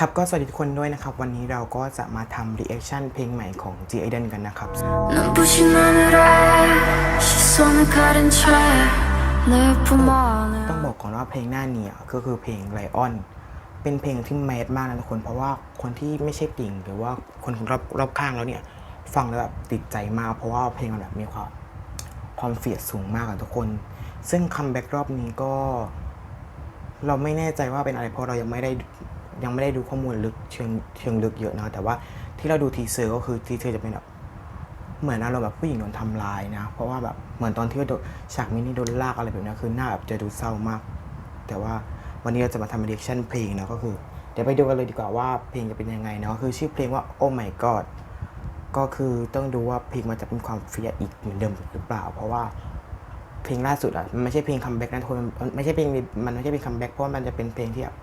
ครับก็สวัสดีทุกคนด้วยนะครับ วันนี้เราก็จะมาทำรีแอคชั่นเพลงใหม่ของ G Idol กันนะครับต้องบอกก่อนว่าเพลงหน้านี้ก็คือเพลงไลออนเป็นเพลงที่แมสมากนะทุกคนเพราะว่าคนที่ไม่ใช่ปิงหรือว่าคนรอบรอบข้างแล้วเนี่ย ฟังแล้วแบบติดใจมากเพราะว่าเพลงมันแบบมีความความเฟียดสูงมากอะทุกคน ซึ่งคัมแบ็กรอบนี้ก็ เราไม่แน่ใจว่าเป็นอะไรเพราะเรายังไม่ได้ ยังไม่ได้ดูข้อมูลลึกเชิงเชิงลึกเยอะนะแต่ว่าที่เราดูทีเซอร์ก็คือทีเซอร์จะเป็นแบบเหมือนอารมณ์แบบผู้หญิงโดนทำร้ายนะ เพราะว่าแบบเหมือนตอนที่โดนฉากมินิโดนลากอะไรแบบนี้คือหน้าแบบจะดูเศร้ามาก แต่ว่าวันนี้เราจะมาทำเรีแอคชั่นเพลงนะก็คือเดี๋ยวไปดูกันเลยดีกว่าว่าเพลงจะเป็นยังไงเนาะคือชื่อเพลงว่า Oh My God ก็คือต้องดูว่าเพลงมันจะเป็นความเฟียอีกเหมือนเดิมหรือเปล่า เพราะว่าเพลงล่าสุดอะมันไม่ใช่เพลงคัมแบ็กนะทุกคนไม่ใช่เพลงมันไม่ใช่เพลงคัมแบ็กเพราะว่ามันจะเป็นเพลงที่แบบ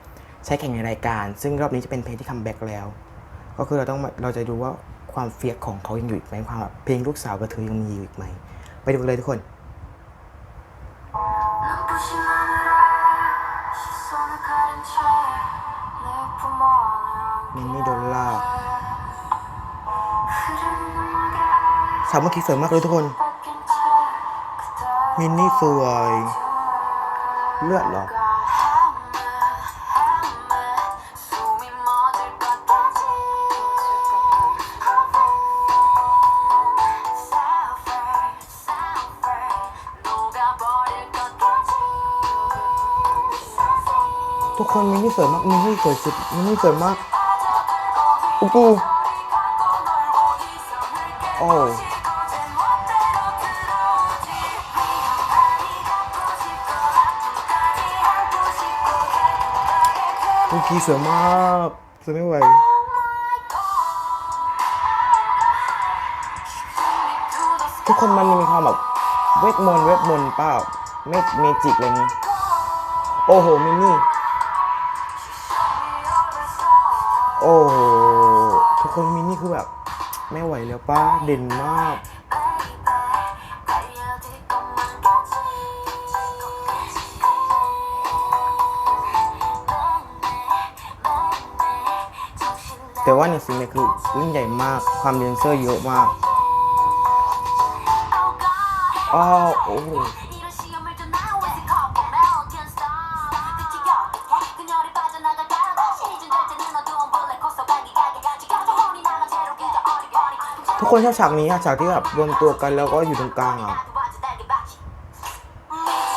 ใช้แข่งในรายการ ซึ่งรอบนี้จะเป็นเพลงที่คัมแบ็กแล้ว ก็คือเราต้องเราจะดูว่าความเฟียดของเขายังอยู่อีกไหมความแบบเพลงลูกสาวกระถือยังมีอยู่อีกไหม ไปดูกันเลยทุกคนมินนี่โดนลากสาวมื่คีสวยมากเลยทุกคน มินนี่สวย เลือดหรอ คนมินนี่สวยมากมินนี่สวยสุดมินนี่สวยมากอุ๊กูโอ้อุ๊กีสวยมากสวยไม่ไหวทุกคนมันมีความแบบเวทมนต์เวทมนต์เปล่าเมเมจิกอะไรนี้โอ้โหมินนี่ โอ้โหทุกคนมินนี่คือแบบ ไม่ไหวแล้วป้าเด่นมาก แต่ว่าในสิ่งนี้คือเรื่องใหญ่มากความเดนเซอร์เยอะมากอ้าวโอ้ คนชอบฉากนี้อะฉากที่แบบรวมตัวกันแล้วก็อยู่ตรงกลางอะ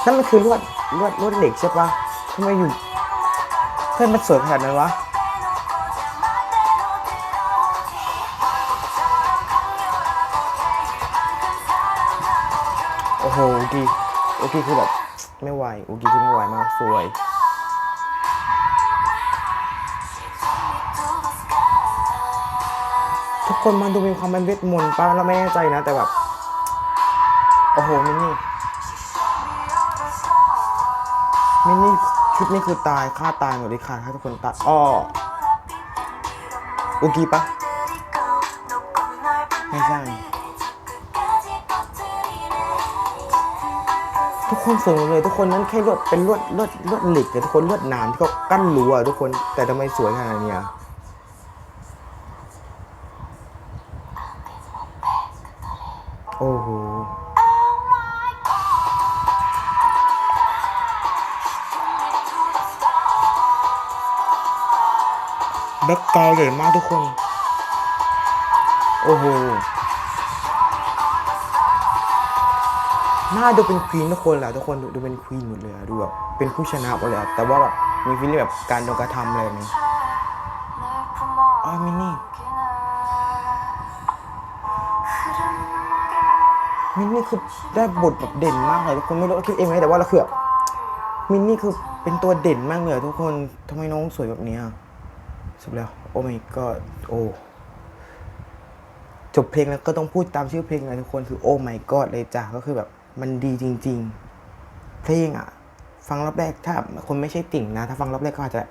นั่นมันคือลวดลวดลวดเหล็กใช่ปะทำไมอยู่เพื่อนมันสวยขนาดนั้นวะโอ้โหโอเคโอเคคือแบบไม่ไหวโอเคคือไม่ไหวมากสวย ทุกคนมันดูมีความเป็นเวทมนต์ป้าเราไม่แน่ใจนะ แต่แบบ โอ้โห มินนี่ มินนี่ชุดนี้คือตายฆ่าตายหมดเลยค่ะถ้าทุกคนตัดอ้ออุกีปะไม่ใช่ ทุกคนสวยหมดเลย ทุกคนนั้นแค่ลวดเป็นลวดลวดลวดเหล็กแต่ทุกคนลวดหนามที่เขากั้นรั้วทุกคนแต่ทำไมสวยขนาดเนี้ย โอ้โหแบ็คกราวด์ใหญ่มากทุกคน โอ้โห หน้าดูเป็นควีนทุกคนแหละทุกคนดูดูเป็นควีนหมดเลยอะดูแบบเป็นผู้ชนะหมดเลยอะแต่ว่าแบบมีฟีลลิ่งแบบการโดนกระทำอะไรแบบนี้อ๋อมิน มินนี่คือได้บทแบบเด่นมากเลยทุกคนไม่รู้คิดเองไหมแต่ว่าเราคือมินนี่คือเป็นตัวเด่นมากเลยทุกคนทำไมน้องสวยแบบนี้ยสุดแล้ว โอ้ my god โอ้จบเพลงแล้วก็ต้องพูดตามชื่อเพลงเลยทุกคนคือโอ้ my god เลยจ้ะก็คือแบบมันดีจริง ๆ เพลงอะ ฟังรอบแรกถ้าคนไม่ใช่ติ่งนะ ถ้าฟังรอบแรกก็อาจจะ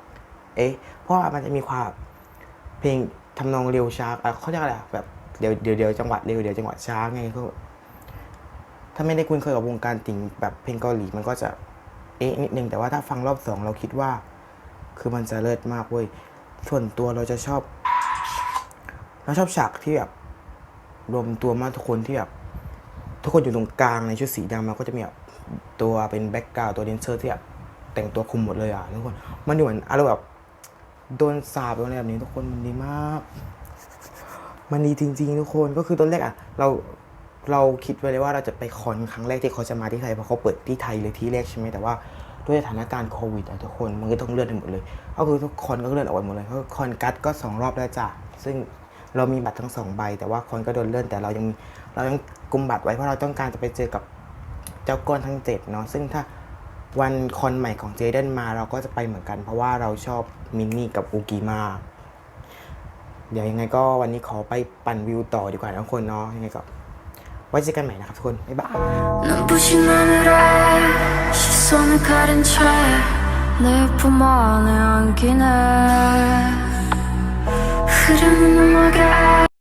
เอ๊ะเพราะมันจะมีความเพลงทำนองเร็วช้าอะเขาเรียกอะไรแบบเดี๋ยวเดี๋ยวจังหวะเร็วเดี๋ยวจังหวะช้าไงก็ ถ้าไม่ได้คุ้นเคยกับวงการติ่งแบบเพลงเกาหลีมันก็จะเอ๊ะนิดนึงแต่ว่าถ้าฟังรอบสองเราคิดว่า คือมันจะเลิศมากเว้ยส่วนตัวเราจะชอบ เราชอบฉากที่แบบรวมตัวมากทุกคนที่แบบทุกคนอยู่ตรงกลางในชุดสีดำแล้วก็จะมีแบบตัวเป็นแบ็กกราวตัวแดนเซอร์ที่แบบแต่งตัวคุมหมดเลยอะทุกคน มันอยู่เหมือนอารมณ์แบบโดนสาบอะไรแบบนี้ทุกคนมันดีมาก มันดีจริง ๆ ทุกคนก็คือตอนแรกอะ เรา เราคิดไว้เลยว่าเราจะไปคอนครั้งแรกที่เขาจะมาที่ไทยเพราะเขาเปิดที่ไทยเลยที่แรกใช่ไหมแต่ว่าด้วยสถานการณ์โควิดอะทุกคนมันก็ต้องเลื่อนไปหมดเลย ก็คือทุกคนก็เลื่อนออกไปหมดเลยเพราะคอนกัดก็สองรอบแล้วจ้ะซึ่งเรามีบัตรทั้งสองใบ แต่ว่าคอนก็โดนเลื่อนแต่เรายังเรายังกุมบัตรไว้เพราะเราต้องการจะไปเจอกับเจ้าก้อนทั้งเจ็ดเนาะซึ่งถ้าวันคอนใหม่ของเจเดนมาเราก็จะไปเหมือนกัน เพราะว่าเราชอบมินนี่กับอูกิมาเดี๋ยวยังไงก็วันนี้ขอไปปั่นวิวต่อดีกว่าทุกคนเนาะยังไงก็ ไว้เจอกันใหม่นะครับทุกคน บ๊ายบาย